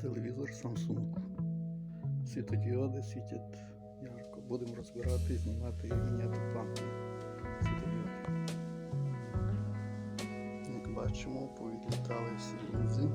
телевізор Samsung. Світодіоди світять ярко. Будемо розбирати, знімати і міняти планки світодіоди. Як бачимо, повідлітали всі лінзи.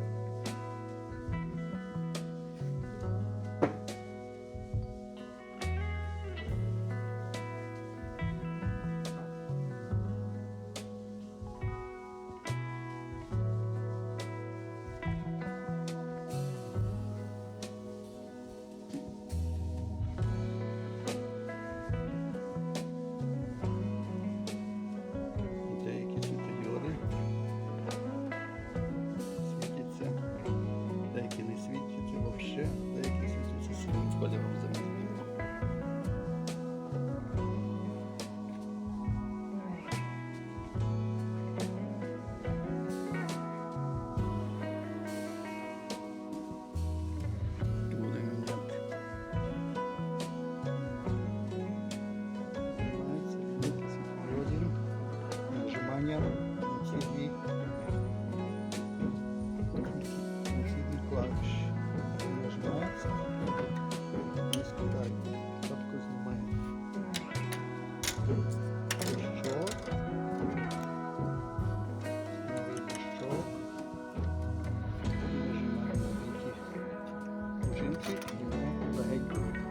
Відходить.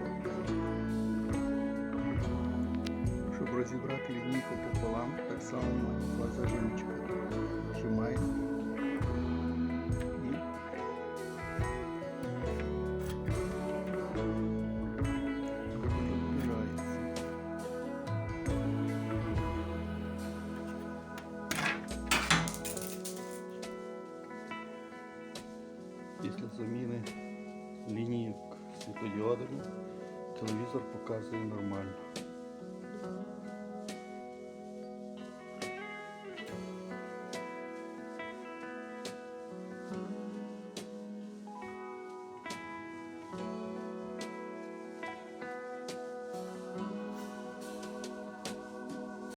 Щоб розібрати лінійку пополам, так само має два зажимчика. Нажимаємо. Після заміни лінійок світодіодами телевізор показує нормально.